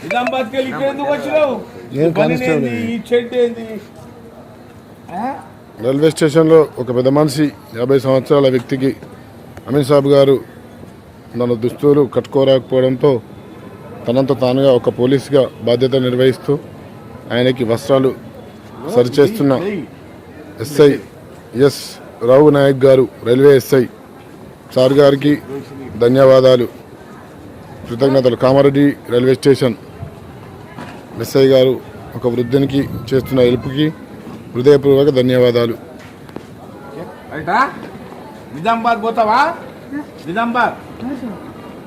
నిజామాబాద్కి వెళ్ళి ఇక్కడ ఎందుకు వచ్చినావు ఏం ఈ పని కానిస్టేబుల్ ఏంది? ఈ చెట్టు ఏంది ఆ? రైల్వే స్టేషన్లో ఒక పెద్ద మనిషి యాభై సంవత్సరాల వ్యక్తికి అమీన్ సాబ్ గారు తన దుస్తులు కట్టుకోరాకపోవడంతో తనంత తానుగా ఒక పోలీసుగా బాధ్యత నిర్వహిస్తూ ఆయనకి వస్త్రాలు సరిచేస్తున్న S I S Rao Naik గారు రైల్వే ఎస్ఐ సార్ గారికి ధన్యవాదాలు కృతజ్ఞతలు. కామారెడ్డి రైల్వే స్టేషన్ ఎస్ఐ గారు ఒక వృద్ధునికి చేస్తున్న హెల్ప్కి హృదయపూర్వక ధన్యవాదాలు. నిజామాబాద్ పోతావా? నిజామాబాద్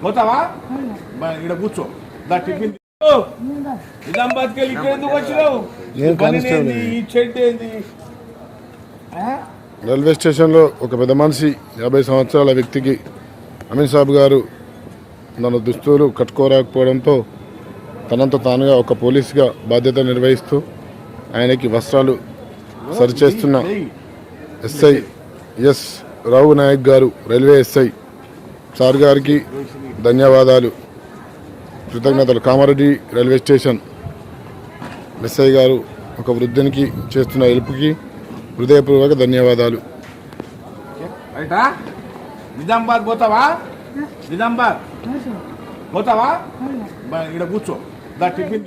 పోతావా? ఇక్కడ కూర్చో. దా టిఫిన్ తీసుకో. నిజామాబాద్కి వెళ్ళి ఇక్కడ ఎందుకు వచ్చినావు? ఈ చెట్టు ఏంది? రైల్వే స్టేషన్లో ఒక పెద్ద మనిషి యాభై సంవత్సరాల వ్యక్తికి అమీన్ సాబ్ గారు తన దుస్తులు కట్టుకోరాకపోవడంతో తనంత తానుగా ఒక పోలీసుగా బాధ్యత నిర్వహిస్తూ ఆయనకి వస్త్రాలు సరిచేస్తున్న S I S Rao Naik గారు రైల్వే ఎస్ఐ సార్ గారికి ధన్యవాదాలు. కృతజ్ఞతలు. కామారెడ్డి రైల్వే స్టేషన్ ఎస్ఐ గారు ఒక వృద్ధునికి చేస్తున్న హెల్ప్కి హృదయపూర్వక ధన్యవాదాలు. నిజామాబాద్ పోతావా? నిజామాబాద్ పోతావా? ఇక్కడ కూర్చో. దా టిఫిన్